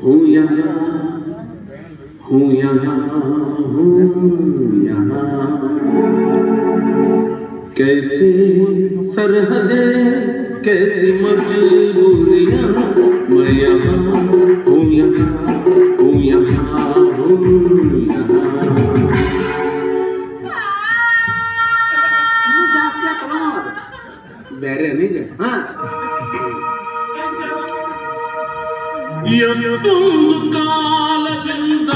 हूँ यहाँ यहाँ हूँ यहाँ। कैसी सरहदे कैसी मजबूरियाँ ಬೇರೆ ಈಗ ಹಾ. ಕಾಲದಿಂದ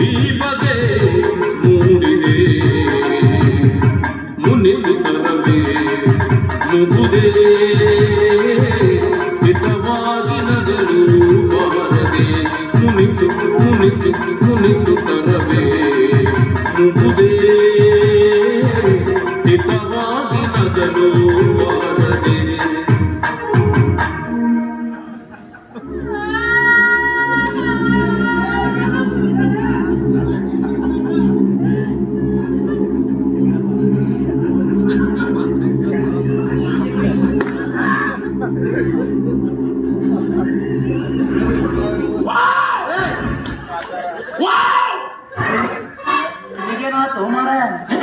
ಈ ಬಗೆ ಮೂಡಿದೆ ಮುನಿಸುತ್ತರವೇ ಮುಗುದೇ ಹಿತವಾಗಿ ನಗಲು ಬಾರದೆ ಮುನಿಸು ಮುನಿಸು ಮುನಿಸುತ್ತರವೇ ಮುಗುದೇ ಹಿತವಾಗಿ ನಗಲು ಈಗೇನಾಯ್ತು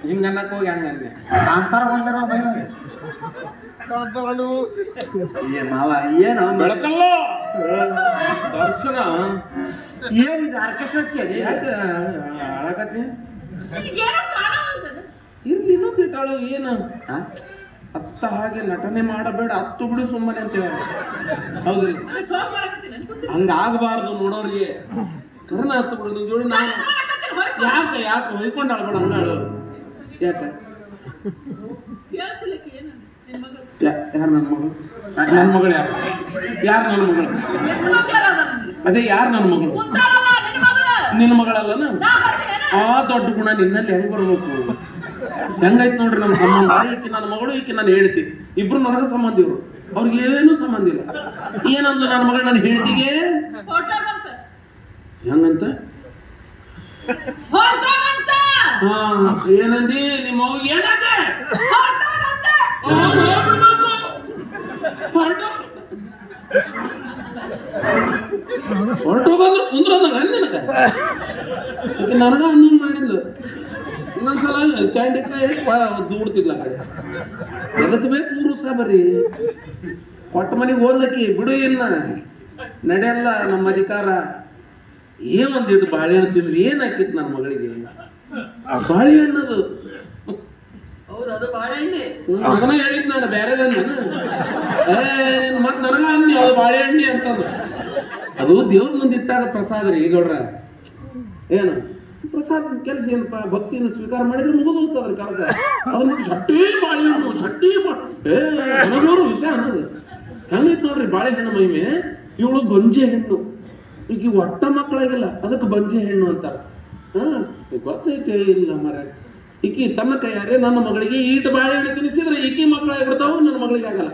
ಹಿಂಗೆ ಹಿಂಗನ್ನಕ್ ಹೋಗಿ ಹಂಗಂದೆ ಕಾಂತಾರ ಬಂದಾರ ಬೈ ಏ ಮಾವ ಏನು? ಬೆಳಕಲ್ಲ? ದರ್ಶನ? ಏನಿದು? ಆರ್ಕೆಸ್ಟ್ರಾ ಚೇರಿ ಯಾಕೆ? ಅಳಕತ್ತಿ. ಇರ್ಲಿ ಇನ್ನೊಂದು ಇಟ್ಟಾಳು ಏನು? ಅತ್ತ ಹಾಗೆ ನಟನೆ ಮಾಡಬೇಡ ಹತ್ತು ಬಿಡು ಸುಮ್ಮನೆ ಅಂತ ಹೇಳಿ. ಹೌದ್ರಿ? ಹಂಗಾಗಬಾರ್ದು ನೋಡೋರಿಗೆ. ಕರ್ನ ಹತ್ತು ಬಿಡು ನಿಮ್ ಜೋಡಿ ನಾನು ಯಾಕೆ ಯಾಕೆ ಹೊಯ್ಕೊಂಡು ಯಾಕೆ ಆಕಿ ಏನು ನಿನ್ ಮಗಳು. ಯಾರು ನನ್ನ ಮಗಳು? ನನ್ನ ಮಗಳು ಯಾರು? ಯಾರು ನನ್ನ ಮಗಳು? ಅದೇ ಯಾರು ನನ್ನ ಮಗಳು? ನಿನ್. ನಿನ್ನ ಮಗಳಲ್ಲನ ಆ ದೊಡ್ಡ ಗುಣ ನಿನ್ನಲ್ಲಿ ಹೆಂಗ್ ಬರ್ಬೇಕು? ಹೆಂಗೈತ್ ನೋಡ್ರಿ ನಮ್ಮ ಸಂಬಂಧ ಈಕೆ ನನ್ನ ಮಗಳು, ಈಕೆ ನಾನು ಹೇಳ್ತಿ ಇಬ್ರು ನನಗ ಸಂಬಂಧ ಇವ್ರು. ಅವ್ರಿಗೆ ಏನು ಸಂಬಂಧ ಇಲ್ಲ. ಏನಂದ್ರು ನನ್ನ ಮಗಳು ನನ್ನ ಹೇಳ್ತಿಗೆ ಹೆಂಗಂತ? ಏನಂದಿ? ನಿಮ್ಮ ಮಗು ಏನಂದೆ? ಹೊರಟು. ಬಂದ್ರು ಕುಂದ್ರ ನಿನಗ. ನನಗ ಅನ್ನಂಗ್ ಮಾಡಿದ್ಲು. ಇನ್ನೊಂದ್ಸಲ ಕ್ಯಾಂಡಿಕಾಯಿ ದೂಡ್ತಿದ್ಲ ಆ ಕಡೆ. ಎದಕ್ ಬೇಕು ಮೂರು ಬರ್ರಿ ಕೊಟ್ಟ ಮನೆಗೆ ಓದ್ಲಕ್ಕಿ ಬಿಡು ಇಲ್ಲ ನಡೆಯಲ್ಲ ನಮ್ಮ ಅಧಿಕಾರ. ಏನೊಂದಿದ್ದು ಬಾಳೆಹಣ್ಣು ತಿಂದ್ರೆ ಏನ್ ಹಾಕಿತ್ತು ನನ್ನ ಮಗಳಿಗೆ? ಬಾಳೆಹಣ್ಣದು ಹೌದು ಅದು ಬಾಳೆಹಣ್ಣೆ ಅದನ್ನ ಹೇಳಿದ್ ನಾನು ಬೇರೆದನ್ನ ಏನ್ ಮತ್ ನನಗ ಅನ್ನಿ ಅದು ಬಾಳೆಹಣ್ಣಿ ಅಂತಂದು. ಅದು ದೇವ್ರ ಮುಂದೆ ಇಟ್ಟಾಗ ಪ್ರಸಾದ ರೀ ಗೌಡ್ರ. ಏನು? ಪ್ರಸಾದ ಕೆಲಸ ಏನಪ್ಪ ಭಕ್ತಿಯನ್ನು ಸ್ವೀಕಾರ ಮಾಡಿದ್ರೆ ಮುಗಿದು ಹೋಗ್ತದ್ರ ಕೆಲಸ ಅದನ್ನ ಶಟ್ಟಿ ಬಾಳೆಹಣ್ಣು ಶಟ್ಟಿ ಬಾ- ಏ ನನಗೋರು ವಿಷಯ ಅನ್ನೋದು. ಹೆಂಗೈತ್ ನೋಡ್ರಿ ಬಾಳೆಹಣ್ಣು ಮಹಿಮೆ ಇವಳು ಗಂಜಿ ಹೆಣ್ಣು. ಈಗ ಒಟ್ಟ ಮಕ್ಕಳಾಗಿಲ್ಲ ಅದಕ್ಕೆ ಬಂಜೆ ಹೆಣ್ಣು ಅಂತಾರ. ಹಾ ಗೊತ್ತೈತೆ ಇಲ್ಲ ಮರ ಈಕಿ ತನ್ನ ಕೈಯಾರೆ ನನ್ನ ಮಗಳಿಗೆ ಈಟ್ ಬಾಳೆಹಣ್ಣು ತಿನ್ನಿಸಿದ್ರೆ ಈಕಿ ಮಕ್ಕಳು ಬಿಡ್ತಾವ ನನ್ನ ಮಗಳಿಗೆ ಆಗಲ್ಲ.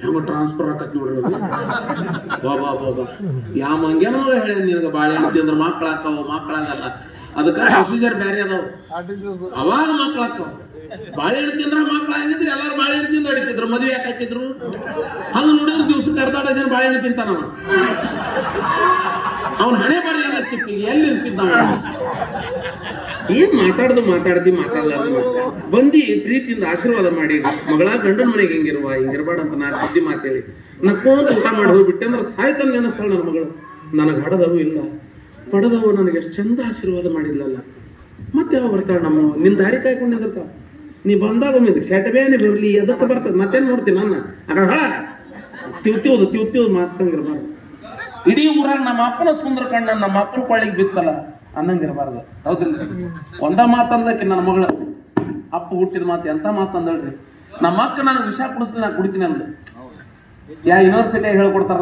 ಹೆಂಗ ಟ್ರಾನ್ಸ್ಫರ್ ಆಕತ್ ನೋಡ್ರಿ ಬಾಬಾ ಬಾಬಾ ಯಾವ ಮಂಗ್ಯಾನೋ ಹೇಳ ನಿನಗೆ ಬಾಳೆಹಣ್ಣು ತಿಂದ್ರೆ ಮಕ್ಕಳಾಕವ ಮಕ್ಕಳಾಗಲ್ಲ ಅದಕ್ಕೆ ಪ್ರೊಸೀಜರ್ ಬೇರೆ ಅದಾವ. ಅವಾಗ ಮಕ್ಕಳಾಕಾವ ಬಾಳೆಹಣ್ಣು ತಿಂದ್ರೆ ಮಕ್ಕಳಾಗಿದ್ರೆ ಎಲ್ಲಾರು ಬಾಳೆಹಣ್ಣು ತಿಂದು ಅಡಿತಿದ್ರು, ಮದುವೆ ಯಾಕೆ ಹಾಕಿದ್ರು ಹಂಗ ನೋಡಿದ್ರೆ ದಿವ್ಸಕ್ಕೆ ಅರ್ಧ ಜನ ಬಾಳೆಹಣ್ಣು ತಿಂತಾನ ಅವ ಅವನ ಹಣೆ ಬರಲಿಲ್ಲ ತಿತ್ತಿ ಎಲ್ಲಿ ನಿಂತಿದ್ದ? ಏನ್ ಮಾತಾಡ್ದು ಮಾತಾಡ್ದಿ, ಮಾತಾಡ್ಲಾರ್ದು ಬಂದಿ ಪ್ರೀತಿಯಿಂದ ಆಶೀರ್ವಾದ ಮಾಡಿ, ಮಗಳ ಗಂಡನ ಮನೆಗೆ ಹಿಂಗಿರುವ ಹಿಂಗಿರ್ಬೇಡ ಅಂತ ನಾ ಸುದ್ದಿ ಮಾತೇಳಿ ನಕ್ಕೊಂತ ಊಟ ಮಾಡಿ ಹೋಗ್ಬಿಟ್ಟೆ ಅಂದ್ರೆ ಸಾಯ್ತಾನೆ ನೆನಸ್ತಾಳ ನನ್ನ ಮಗಳು. ನನಗೆ ಹಡದವು ಇಲ್ಲ. ಪಡೆದವು ನನಗೆ ಎಷ್ಟು ಚಂದ ಆಶೀರ್ವಾದ ಮಾಡಿಲ್ಲಲ್ಲ ಮತ್ತೆ ಯಾವ ಬರ್ತಾಳೆ ನಮ್ಮ ನಿನ್ನ ದಾರಿ ಕಾಯ್ಕೊಂಡು ನೀ ಬಂದಾಗ ಒಮ್ಮೆ ಶಟಬೇನೆ ಬರಲಿ ಎದಕ್ಕೆ ಬರ್ತದೆ? ಮತ್ತೇನು ನೋಡ್ತೀನಿ ನನ್ನ? ಅದ್ರ ತಿಳ್ತಿವ್ದು ತಿವ್ತಿವ್ದು ತಿವ್ತಿವ್ದು ಮಾತಂಗಿರ್ಬಾರ್ದು. ಇಡೀ ಊರಾಗ ನಮ್ಮ ಅಪ್ಪನ ಸುಂದರ ಕಣ್ಣ ನಮ್ಮ ಅಪ್ಪನ ಕೊಳ್ಳಿಗೆ ಬಿತ್ತಲ್ಲ ಅನ್ನಂಗಿರಬಾರ್ದು. ಹೌದ್ರಿ? ಒಂದ ಮಾತಂದಕ್ಕೆ ನನ್ನ ಮಗಳು ಅಪ್ಪ ಹುಟ್ಟಿದ ಮಾತು ಎಂತ ಮಾತಂದಳ್ರಿ ನಮ್ಮ ಅಕ್ಕ ನನಗೆ ವಿಷ ಕುಡಿಸ್ಲಿ ನಾನು ಕುಡಿತೀನಿ ಅಂದ್ರೆ ಯಾ ಯೂನಿವರ್ಸಿಟಿ ಹೇಳ್ಕೊಡ್ತಾರ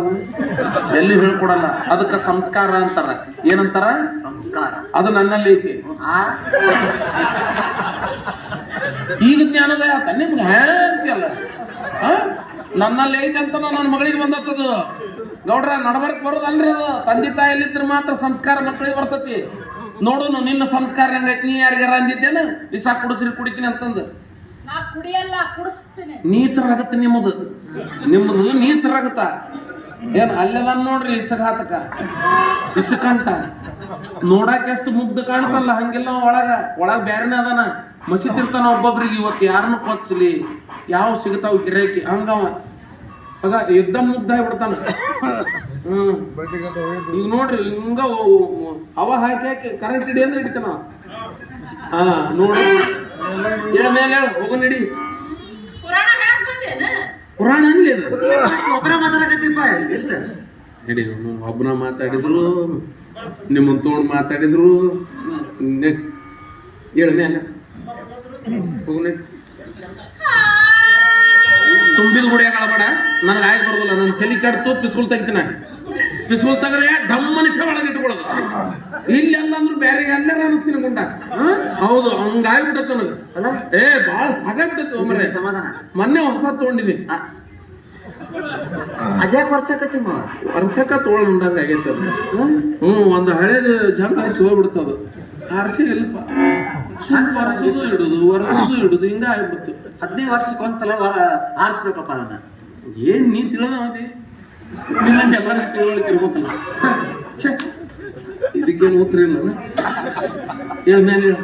ಎಲ್ಲಿ ಹೇಳ್ಕೊಡಲ್ಲ? ಅದಕ್ಕೆ ಸಂಸ್ಕಾರ ಅಂತಾರ. ಏನಂತಾರ? ಸಂಸ್ಕಾರ. ಅದು ನನ್ನಲ್ಲಿ ಐತಿ. ಈಗ ಜ್ಞಾನೋದಯ ಆತ. ನಿಮ್ಗೆ ಹೇಳ್ತಿಯಲ್ಲ. ನನ್ನಲ್ಲಿ ಐತೆ ಅಂತ ನನ್ನ ಮಗಳಿಗೆ ಬಂದತ್ತದು. ಗೌಡ್ರ ನಡಬರ್ಕ್ ಬರೋದಲ್ರಿ ಅದು. ತಂದೆ ತಾಯಿಲಿದ್ರೆ ಮಾತ್ರ ಸಂಸ್ಕಾರ ಮಕ್ಕಳಿಗೆ ಬರ್ತತಿ. ನೋಡು ನಿನ್ನ ಸಂಸ್ಕಾರ ಹೆಂಗೈತಿ? ನೀ ಯಾರಿಗಾರ ಅಂದಿದ್ದೇನ? ಇಸಾ ಕುಡಿಸ್ರಿ ಕುಡಿತೀನಿ ಅಂತಂದು. ನಾ ಕುಡಿಯಲ್ಲ ಕುಡಿಸ್ತೀನಿ. ನೀಚರಾಗತ್ತೆ ನಿಮ್ಮದು. ನಿಮ್ಮದು ನೀಚರಾಗತ್ತ. ಏನ್ ಅಲ್ಲೆಲ್ಲ ನೋಡ್ರಿ ಇಸಘಾತಕ ಇಸಕಂಟ. ನೋಡಾಕ ಎಷ್ಟು ಮುಗ್ಧ ಕಾಣ್ತಲ್ಲ ಹಂಗಿಲ್ಲ ಒಳಗ. ಒಳಗ ಬ್ಯಾರೆನೇ ಅದಾನ. ಮಸಿತಿರ್ತಾನ ಒಬ್ಬೊಬ್ರಿಗೆ ಇವತ್ತು ಯಾರನ್ನು ಕೊಚ್ಚಲಿ? ಯಾವ ಸಿಗ್ತಾವ ಗಿರಾಕಿ? ಹಂಗವ. ಅದ ಯುದ್ಧ ಮುಗ್ಧ ಆಗ್ಬಿಡ್ತಾನ. ಹ್ಮ್. ಈಗ ನೋಡ್ರಿ ಹಿಂಗ ಹವ ಹಾಕಿ ಹಾಕಿ ಕರೆಂಟ್ ಹಿಡಿ ಅಂದ್ರೆ ಹಿಡಿತಾನ ಹ ಹಾ ನೋಡು ಹೇಳ ಮೇಲೆ ಹೇಳ ಹೋಗು ನಡಿ. ಪುರಾಣ ಅನ್ಲಿ ಒಬ್ಬರ ಮಾತಾಡಕತ್ತಿಪ್ಪ ಇಲ್ಲ ನಡಿ ಒಬ್ಬನ ಮಾತಾಡಿದ್ರು ನಿಮ್ಮನ್ ತೋಡ್ ಮಾತಾಡಿದ್ರು. ಹೇಳ ಮೇಲೆ ತುಂಬಿದ ಗುಡಿಯಾಗ ಬೇಡ? ನನಗೆ ಆಯ್ತು ಬರೋದಿಲ್ಲ. ನನ್ನ ತಲೆ ಕಡ್ತು ಪಿಸುಲ್ ತೆಗಿತೀನಿ ಪಿಸುಲ್ ತೆಗ್ರೆ ಮನುಷ್ಯ ಒಳಗೆ ಇಟ್ಕೊಳ್ಳೋದು. ಇಲ್ಲಿ ಅಲ್ಲ ಅಂದ್ರೂ ಬೇರೆ ಎಲ್ಲ ಅನಿಸ್ತೀನಿ ಗುಂಡ. ಹೌದು ಹಂಗಾಗ್ಬಿಟ್ಟತ್ ನನಗೆ. ಅಲ್ಲ? ಏ ಭಾಳ ಸಾಕಾಗ್ಬಿಟ್ಟೈತಿ ಒಮ್ಮೆ. ಸಮಾಧಾನ. ಮೊನ್ನೆ ಹೊಸ ತಗೊಂಡಿದ್ದೀನಿ. ಅದ್ಯಾಕೆ ವರ್ಷಕತ್ತಿ ವರ್ಷಕ್ಕ ತೋಳ್ ಉಂಡಂಗ ಆಗೈತೆ ಅದು. ಹ್ಮ್? ಹ್ಞೂ ಒಂದು ಹಳೇದು ಜನ ಹೋಗ್ಬಿಡ್ತದ ಆರ್ಸಿ ಇಲ್ಪ ವರ್ಷದು ಇಡುದು ವರ್ಷದು ಇಡುದು ಹಿಂಗ ಆಗ್ಬಿಡ್ತು. ಹದಿನೈದು ವರ್ಷಕ್ಕೊಂದ್ಸಲ ಆರಿಸ್ಬೇಕಪ್ಪ ಅದನ್ನ. ಏನ್ ನೀ ತಿಳಿದವದಿ ನಿನ್ನಂತ ಎಲ್ಲರ ತಿಳುವಳಿಕೆ ಇರ್ಬೇಕಲ್ಲ. ಇದಕ್ಕೆ ಇದಕ್ಕೇನು ಉತ್ತರ ಇಲ್ಲ ಹೇಳ ಮೇಲೆ ಹೇಳ.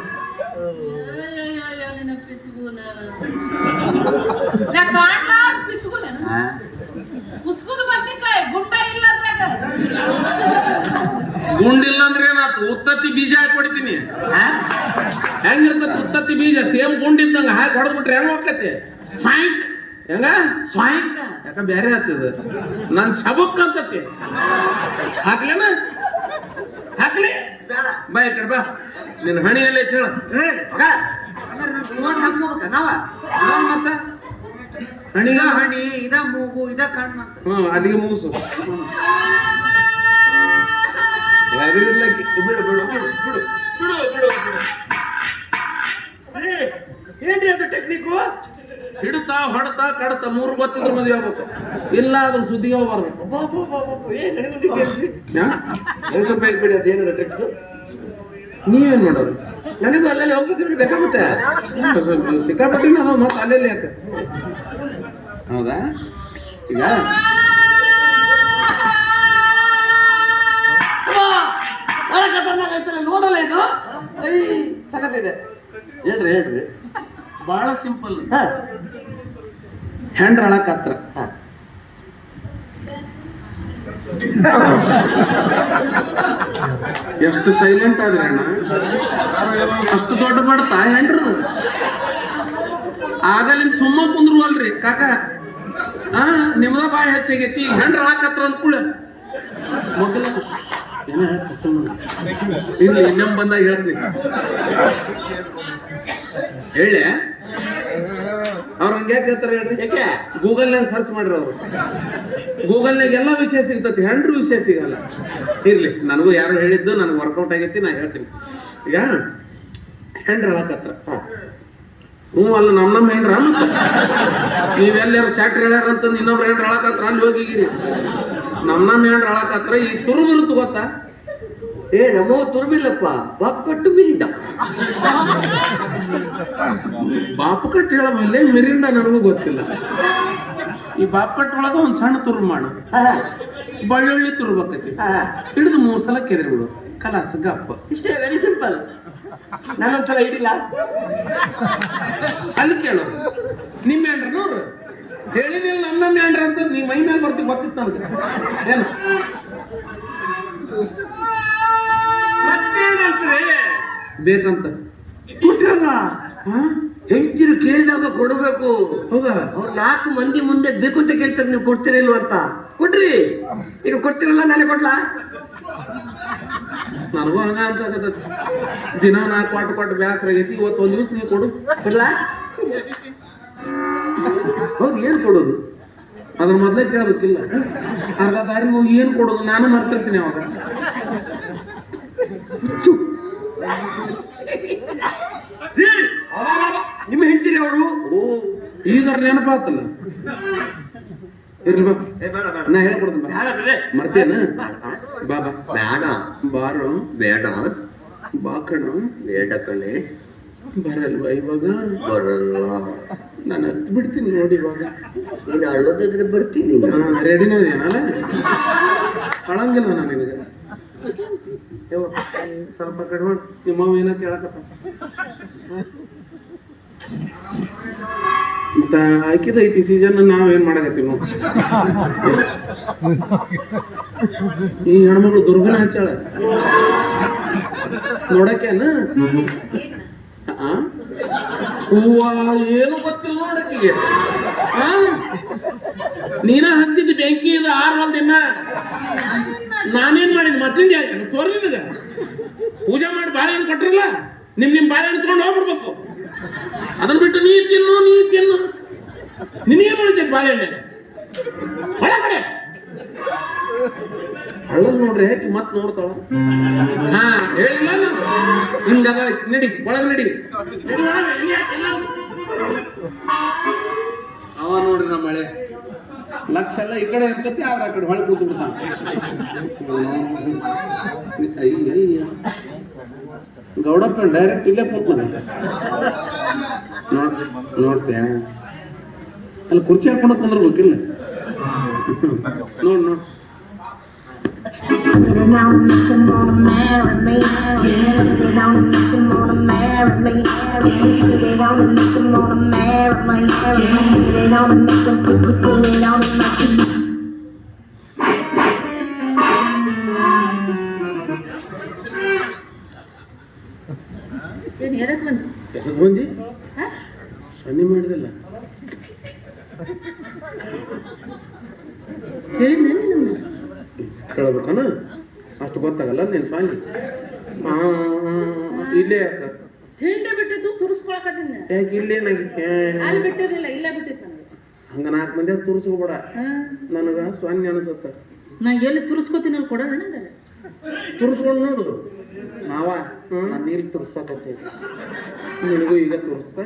ಗುಂಡಿಲ್ಲ ಅಂದ್ರೆ ಉತ್ತತ್ತಿ ಬೀಜ ಹಾಕಿ ಹೊಡಿತೀನಿ? ಹೆಂಗಿರ್ತತಿ ಉತ್ತತ್ತಿ ಬೀಜ? ಸೇಮ್ ಗುಂಡಿದ್ದಂಗ ಹಾಕಿ ಹೊಡೆದ್ಬಿಟ್ರೆ ಹೆಂಗ್ ಹೋಗ್ತೈತಿ? ಸ್ವಾಂಕ್. ಹೆಂಗ? ಸ್ವಾಂಕ್. ಯಾಕ ಬೇರೆ ಆಗ್ತದ? ನನ್ ಶಬಕ್ ಅಂತತಿ. ಹಾಕ್ಲೇನ? ಹಾಕ್ಲಿ? ಬೇಡ. ಬಾ ಕಡೆ ಬಾ. ನಿನ್ನ ಹಣಿಯಲ್ಲಿ ಐತ್ ಹೇಳು. ನಾವ? ಮತ್ತ? ಹಣಿಗ ಹಣಿ ಇದ ಮೂಗು ಇದ ಕಣ್ಣು ಅಲ್ಲಿಗೆ ಮುಗಿಸು. ಎದುರಿರ್ಲಕ್ಕಿ ಬಿಡು ಬಿಡು ಬಿಡು ಬಿಡು ಬಿಡು ಬಿಡು ಬಿಡು ಏನ್ರಿ ಅದು ಟೆಕ್ನಿಕ್ಕು ಹಿಡ್ತಾ ಹೊಡ್ತಾ ಕಡ್ತಾ ಮೂರು ಗೊತ್ತಿದ್ರು ಮದುವೆ ಆಗ್ಬೇಕು. ಇಲ್ಲ ಅದ್ರ ಸುದ್ದಿಗೆ ಹೋಗ್ಬಾರ್ದು? ನನಗೆ ಸ್ವಲ್ಪ ಹೇಳ್ಬಿಡಿ ಅದೇನಾರ ಟ್ರಿಕ್ಸ್ ನೀವೇನ್ ಮಾಡೋದು? ನನಗೂ ಅಲ್ಲಲ್ಲಿ ಹೋಗ್ಬೇಕಿದ್ರೆ ಬೇಕಾಗುತ್ತೆ. ಸಿಕ್ಕಾಪಟ್ಟಿನ ಮತ್ತೆ ಅಲ್ಲಲ್ಲಿ ಯಾಕೆ? ಹೌದಾ? ಈಗ ನೋಡಲ್ಲ ಇದು? ಐ ಸಖತ್ತಿದೆ ಹೇಳ್ರಿ ಹೇಳ್ರಿ. ಬಹಳ ಸಿಂಪಲ್ ಹಾ. ಹ್ಯಾಂಡ್ ಹತ್ರ ಹಾ. ಎಷ್ಟು ಸೈಲೆಂಟ್ ಆದ್ರೆ ಅಣ್ಣ? ಅಷ್ಟು ದೊಡ್ಡ ಮಾಡ್ತಾ ಹೆಂಡ್ರು? ಆಗಲಿಂದ ಸುಮ್ಮ ಕುಂದ್ರು ಅಲ್ರಿ ಕಾಕ. ಆ ನಿಮ್ದ ಬಾಯಿ ಹೆಚ್ಚಾಗೈತಿ. ಹೆಂಡ್ರ ಹಾಕತ್ರ ಅಂದ್ಕೂಳ ಮೊದಲ. ಇಲ್ಲ, ಇನ್ನೊಮ್ಮೆ ಬಂದಾಗ ಹೇಳ್ತೀನಿ. ಹೇಳಿ. ಅವ್ರ ಹಂಗೆ ಹೇಳ್ತಾರೆ ಹೇಳ್ರಿ? ಯಾಕೆ? ಗೂಗಲ್ನಾಗ ಸರ್ಚ್ ಮಾಡ್ರಿ ಅವರು. ಗೂಗಲ್ನಾಗ ಎಲ್ಲ ವಿಷಯ ಸಿಗ್ತತಿ, ಹೆಂಡ್ರು ವಿಷಯ ಸಿಗಲ್ಲ. ಇರ್ಲಿ, ನನಗೂ ಯಾರು ಹೇಳಿದ್ದು ನನಗೆ ವರ್ಕೌಟ್ ಆಗೈತಿ, ನಾ ಹೇಳ್ತೀನಿ. ಈಗ ಹೆಂಡ್ರ ಹೇಳಕತ್ರ ಹ್ಞೂ ಅಲ್ಲ ನಮ್ಮ ನಮ್ಮ ಹೆಂಡ್ರ ನೀವೆಲ್ಲ ನೀವೆಲ್ಲಾರು ಸ್ಯಾಟ್ರಿ ಹೇಳ್ಯಾರ ಅಂತಂದು ಇನ್ನೊಬ್ರು ಹೆಂಡ್ರ ಹೇಳಕತ್ರ ಅಲ್ಲಿ ಹೋಗಿಗಿರಿ ನಮ್ಮ ನಮ್ಮ ಹೆಂಡ್ರ ಹೇಳಕತ್ರ ಈ ತುರುಬಿರುತ್ತು ಗೊತ್ತಾ? ಏ ನಮ್ಮವ ತುರುಬಿಲ್ಲಪ್ಪ ಬಾಪ್ ಕಟ್ಟು ಮಿರಿಂಡ. ಬಾಪು ಕಟ್ಟು ಹೇಳಬಲ್ಲೆ ಮಿರಿಂಡ ನನಗೂ ಗೊತ್ತಿಲ್ಲ. ಈ ಬಾಪ್ ಕಟ್ಟು ಒಳಗ ಒಂದ್ ಸಣ್ಣ ತುರು ಮಾಡು. ಬಳ್ಳುಳ್ಳಿ ತುರ್ಬೇಕೈತಿ ಹಿಡಿದು ಮೂರ್ ಸಲ ಕೆದರಿ ಬಿಡು. ಕಲಾಸ ಗಪ್ಪ. ಇಷ್ಟೇ ವೆರಿ ಸಿಂಪಲ್ ನಾನೊಂದ್ಸಲ ಇಡಿಲ್ಲ ಅಲ್ಲಿ ಕೇಳು. ನಿಮ್ಮ ನೋಡ್ರು ಹೇಳಿನಿಲ್ಲ ನನ್ನ ಮ್ಯಾಂಡ್ರ ಅಂತ ನೀ ಮೈ ಮೇಲೆ ಬರ್ತೀವಿ ಗೊತ್ತಿತ್ತು ನನಗೆ. ಏನು ಮತ್ತೇನಂತಾರೆ? ಬೇಕಂತ. ಕೊಟ್ರಲ್ಲ ಹೆಂಚಿರು ಕೇಳಿದಾಗ ಕೊಡಬೇಕು. ಹೌದಾ? ಅವ್ರು ನಾಲ್ಕು ಮಂದಿ ಮುಂದೆ ಬೇಕು ಅಂತ ಕೇಳ್ತಾರೆ ನೀವು ಕೊಡ್ತೀರಿಲ್ವ ಅಂತ. ಕೊಡ್ರಿ. ಈಗ ಕೊಡ್ತಿರಲ್ಲ ನಾನೇ ಕೊಡ್ಲಾ? ನನಗೂ ಹಂಗ ಅನ್ಸಾಕತ್ತೈತಿ ದಿನ ನಾಲ್ಕು ಕೊಟ್ಟು ಕೊಟ್ಟು ಬ್ಯಾಸರ ಆಗೈತಿ ಇವತ್ತು ಒಂದ್ ದಿವಸ ನೀವು ಕೊಡು. ಕೊಡ್ಲಾ? ಹೌದು ಏನು ಕೊಡೋದು? ಅದ್ರ ಮೊದ್ಲೇ ಕೇಳಬೇಕಿಲ್ಲ. ಅರ್ಧ ದಾರಿಗೆ ಹೋಗಿ ಏನು ಕೊಡೋದು? ನಾನು ಮರ್ತಿರ್ತೀನಿ ಅವಾಗ. ನಿಮ್ಮ ಹೆಂಡತಿ ಅವರು? ಈಗ ನೆನಪಾತಲ್ಲ ಇರ್ಲಿ ನಾ ಹೇಳ್ಕೊಡ್ತೀನಿ ಮರ್ತೇನ? ಬಾ ಬಾ. ಬೇಡ. ಬಾರೋ. ಬೇಡ. ಬಾ ಕಣೋ. ಬೇಡ ಕಣೆ. ಬರಲ್ವಾ ಇವಾಗ? ಬರಲ್ಲ. ನಾನು ಹತ್ತು ಬಿಡ್ತೀನಿ ನೋಡಿ ಇವಾಗ ನೀನು. ಅಳೋದಾದ್ರೆ ಬರ್ತೀನಿ ರೆಡಿನ ಇದೆಯನಲ್ಲ ಅಳಂಗಿಲ್ಲ ನಾನು ನಿನಗೆ? ಸ್ವಲ್ಪ ಕಡಿಮೆ ನಿಮ್ಮ ಏನೋ ಕೇಳಕತ್ತ ಮತ್ತ ಹಾಕಿದೈತಿ ಸೀಸನ್ ನಾವ್ ಏನ್ ಮಾಡಕತ್ತೀವಿ ನಾವು ಈ ಹೆಣ್ಮಗಳು ದುರ್ಗನ ಹಚ್ಚಾಳ. ನೋಡಕೇನ ಆ? ಹೂವ ಏನು ಗೊತ್ತಿಲ್ಲ ನೋಡಕ್ಕಿಗೆ ಆ? ನೀನ ಹಚ್ಚಿದ ಬೆಂಕಿ ಇದು ಆರ್ವಲ್ ದಿನ ನಾನೇನ್ ಮಾಡಿದ್? ಮತ್ತಿಂದ ತೋರಿ ನಿನಗ. ಪೂಜೆ ಮಾಡಿ ಬಾಳೆಹಣ್ಣು ಕೊಟ್ರಲ್ಲ, ನಿಮ್ ನಿಮ್ ಬಾಳೆಹಣ್ಣು ತಗೊಂಡು ಹೋಗ್ಬಿಡ್ಬೇಕು. ಅದನ್ನ ಬಿಟ್ಟು ನೀ ತಿನ್ನು ನೀ ತಿನ್ನು. ನಿನಗೇನ್ ಮಾಡಿದ್ದೆ ಬಾಳೆಹಣ್ಣೆ ಒಳಗಡೆ. ಹಳ್ಳದ್ ನೋಡ್ರಿ ಹೇಗೆ ಮತ್ ನೋಡ್ತಾಳ. ಹಾ, ಹೇಳಿಲ್ಲ ಹಿಂಗದ ನಡಿ, ಒಳಗ್ ನಡಿ? ಅವ ನೋಡ್ರಿ ನಮ್ಮ ಮಳೆ ಲಕ್ಷ ಎಲ್ಲ ಈ ಕಡೆ ಇರ್ತೈತಿ ಆದ್ರೆ ಆ ಕಡೆ ಹೊಳೆ ಕೂತು ಗೌಡಪ್ಪ ಡೈರೆಕ್ಟ್ ಇಲ್ಲೇ ಕೂತ್ ನೋಡ್ ನೋಡ್ತೀಯ ಅಲ್ಲಿ ಕುರ್ಚಿ ಹಾಕೊಂಡು ಕುಂದ್ರಬೇಕಿಲ್ಲ? ನೋಡ್ ನೋಡ್ They don't even wanna marry me. They don't even wanna marry me. They don't even wanna marry me. They don't even put the bullet on my cheek. ಏನ್ ಹೇಳಕ್ ಬಂದು ಎದಕ್ ಬಂದಿ ಸನ್ನಿ ಮಾಡಿದಿಲ್ಲ ಹೇಳಿದ್ನ ನಿನ್ನ ಕೇಳ್ಬೇಕನ? ಅಷ್ಟು ಗೊತ್ತಾಗಲ್ಲ ನಿನ್ ಸ್ವಾಮಿ ಇಲ್ಲೇ ತಿಂಡಿ ಬಿಟ್ಟಿದ್ದು ತುರ್ಸ್ಕೊಳಕತ್ತೀನಿ. ಯಾಕೆ ಇಲ್ಲೇ ಅಲ್ಲಿ ಬಿಟ್ಟಿರಲಿಲ್ಲ ಇಲ್ಲೇ ಬಿಟ್ಟಿತ್ತು ನನಗೆ ಹಂಗ ನಾಲ್ಕು ಮಂದಿ ತುರ್ಸ್ಕೋಬೇಡ. ನನಗೆ ನನಗ ಸ್ವಾಮಿ ಅನಿಸುತ್ತ. ನಾ ಎಲ್ಲಿ ತುರ್ಸ್ಕೊತೀನಿ ಅಲ್ಲಿ ಕೊಡ ನನಗೆ ತುರ್ಸ್ಕೊಂಡು ನೋಡು. ನಾವಾ ನಾನು ನೀರು ತುರ್ಸಕತ್ತೈತಿ. ನಿನಗೂ ಈಗ ತೋರಿಸ್ತಾ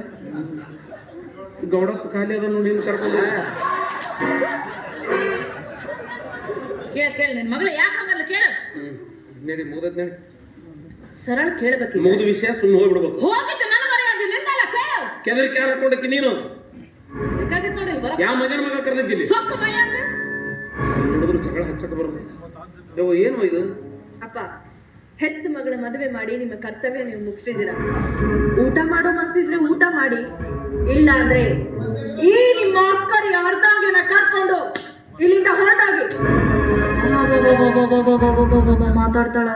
ಗೌಡಪ್ಪ ಖಾಲಿ ಅದ ನೋಡಿ ಕರ್ಕೊಂಡು ಕೇಳ ಕೇಳ ನಿನ್ ಮಗಳ ಯಾಕೆ ಹಂಗಲ್ಲ ಕೇಳ. ಹ್ಮ್ ನಡಿ ಮುಗ್ದತ್ ನಡಿ. ಸರಳ ಕೇಳ್ಬೇಕು ಮೂರು ವಿಷಯ ಸುಮ್ಮನೆ ಹೋಗ್ಬಿಡ್ಬೇಕು. ಹೋಗಿತ್ತು ನನ್ನ ಮರೆಯಾಗಿ ನಿಂದಲ್ಲ ಕೇಳ. ಕೆದರಿಕೆ ಯಾರು ಹಾಕೊಂಡಕ್ಕೆ ನೀನು? ಬೇಕಾಗಿತ್ತು ನೋಡಿ ಬರ ಯಾವ ಮಗನ ಮಗ ಕರೆದಿದ್ದೀನಿ ಸೊಕ್ಕ ಮೈ ಅಂತ? ನೋಡಿದ್ರು ಜಗಳ ಹಚ್ಚಕ ಬರೋದು. ಏನು ಇದು? ಅಪ್ಪ ಹೆತ್ತ ಮಗಳ ಮದುವೆ ಮಾಡಿ ನಿಮ್ಮ ಕರ್ತವ್ಯ ನೀವು ಮುಗಿಸಿದಿರ ಊಟ ಮಾಡೋ ಮನ್ಸಿದ್ರೆ ಊಟ ಮಾಡಿ. ಇಲ್ಲ ಅಂದ್ರೆ ಈ ನಿಮ್ಮ ಅಕ್ಕರಿ ಅರ್ಧಾಂಗಿನ ಕರ್ಕೊಂಡು ಇಲ್ಲಿಂದ ಹೊರಟಾಗಿ ಮಾತಾಡ್ತಾಳ.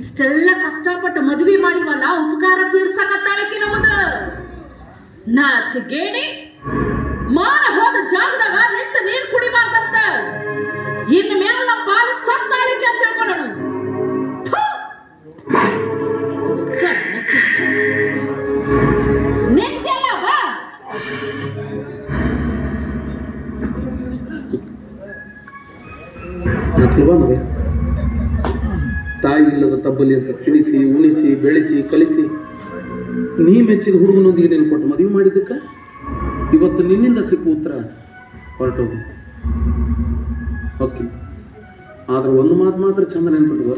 ಇಷ್ಟೆಲ್ಲ ಕಷ್ಟಪಟ್ಟು ಮದುವೆ ಮಾಡಿವಲ್ಲ ಉಪಕಾರ ತೀರ್ಸಕತ್ತಾಳಕಿ ನಮ್ಮದ ನಾಚಿಗೇಣಿ ಮಾನ ಹೋದ ಜಾಗದಾಗ ನಿಂತ ನೀರ್ ಕುಡಿಬಾರ್ದಂತ. ಇನ್ನು ಮೇಲೆ ನಮ್ಮ ಪಾಲಿಗೆ ಸತ್ತಾಳಿಕೆ ಅಂತ ತಿಳ್ಕೊಳ್ಳೋಣ ಮಗ ತಾಯಿ ಇಲ್ಲದ ತಬ್ಬಲಿ ಅಂತ ತಿಳಿಸಿ ಉಣಿಸಿ, ಬೆಳೆಸಿ, ಕಲಿಸಿ. ನೀ ಮೆಚ್ಚಿದ ಹುಡುಗನೊಂದಿಗೆ ನೀನು ಕೊಟ್ಟು ಮದುವೆ ಮಾಡಿದ್ದಕ್ಕೆ? ಇವತ್ತು ನಿನ್ನಿಂದ ಸಿಕ್ಕು ಉತ್ತರ ಹೊರಟೋಗಿ. ಓಕೆ. ಆದ್ರೆ ಒಂದು ಮಾತು ಮಾತ್ರ ಚಂದ ನೆನ್ಪಿಟ್ಕೋ.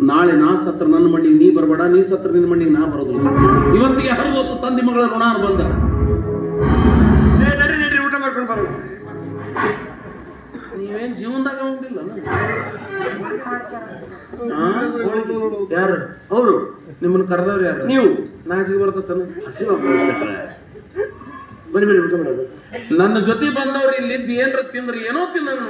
ನಾಳೆ ನಾ ಸತ್ರ ನನ್ನ ಮಣ್ಣಿಗೆ ನೀ ಬರಬೇಡ, ನೀ ಸತ್ರ ನಿನ್ನ ಮಣ್ಣಿಗೆ ನಾ ಬರೋದಿಲ್ಲ. ಇವತ್ತಿಗೆ ಹರಿವತ್ತು ತಂದೆ ಮಗಳ ಋಣ ಬಂದ ನೀವೇನ್ ಜೀವನದಾಗ ಯಾರು? ಅವರು? ನಿಮ್ಮನ್ನ ಕರೆದವ್ರು ಯಾರು? ನೀವು? ನಾಚಿಗೆ ಬರ್ತತನ ಬನ್ನಿ ಬನ್ನಿ ಊಟ ಮಾಡೋದು ನನ್ನ ಜೊತೆ ಬಂದವ್ರು ಇಲ್ಲಿ ಇದ್ದು ಏನ್ರ ತಿಂದ್ರೆ ಏನೋ ತಿಂದಂಗ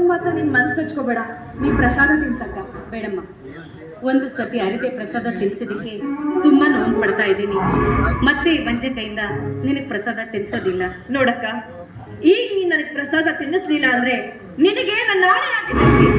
ಮಾತು ಮಾತ್ರ ನಿನ್ ಮನ್ಸ್ ಹಚ್ಕೋಬೇಡ ನೀ ಪ್ರಸಾದ ತಿನ್ಸಕ್ಕ. ಬೇಡಮ್ಮ. ಒಂದು ಸತಿ ಅರಿತೆ ಪ್ರಸಾದ ತಿನ್ಸಿದಕ್ಕೆ ತುಂಬಾ ನೋವು ಪಡ್ತಾ ಇದ್ದೀನಿ. ಮತ್ತೆ ಮಂಜೆ ಕೈಯಿಂದ ನಿನಗೆ ಪ್ರಸಾದ ತಿನ್ಸೋದಿಲ್ಲ. ನೋಡಕ್ಕ, ಈಗ ನೀನ್ ನನಗೆ ಪ್ರಸಾದ ತಿನ್ನಿಸ್ಲಿಲ್ಲ ಅಂದ್ರೆ ನಿನಗೆ ನನ್ನ ನಾಳೆ